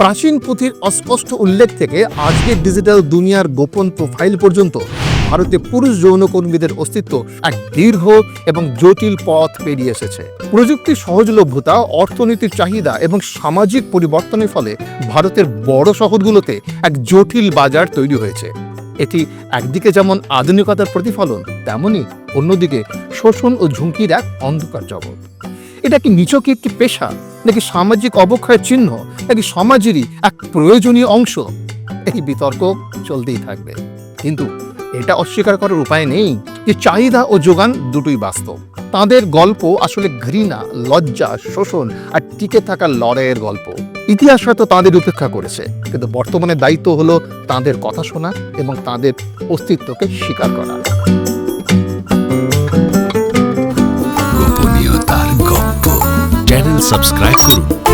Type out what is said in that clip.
প্রাচীন পুঁথির অস্পষ্ট উল্লেখ থেকে আজকের ডিজিটাল দুনিয়ার গোপন প্রোফাইল পর্যন্ত ভারতে পুরুষ যৌনকর্মীদের অস্তিত্ব এক দীর্ঘ এবং জটিল পথ পেরিয়ে এসেছে। প্রযুক্তির সহজলভ্যতা অর্থনীতির চাহিদা এবং সামাজিক পরিবর্তনের ফলে ভারতের বড় শহরগুলোতে এক জটিল বাজার তৈরি হয়েছে। এটি একদিকে যেমন আধুনিকতার প্রতিফলন, তেমনি অন্যদিকে শোষণ ও ঝুঁকির এক অন্ধকার জগৎ। এটা কি নিছক একটি পেশা? নাকি সামাজিক অবক্ষয়ের চিহ্ন, নাকি সমাজেরই এক প্রয়োজনীয় অংশ? এই বিতর্ক চলতেই থাকবে। কিন্তু এটা অস্বীকার করার উপায় নেই যে চাহিদা ও যোগান দুটোই বাস্তব। তাদের গল্প আসলে ঘৃণা, লজ্জা, শোষণ আর টিকে থাকা লড়াইয়ের গল্প। ইতিহাস হয়তো তাদের উপেক্ষা করেছে, কিন্তু বর্তমানে দায়িত্ব হলো তাদের কথা শোনা এবং তাদের অস্তিত্বকে স্বীকার করা। চ্যানেল সাবস্ক্রাইব করুন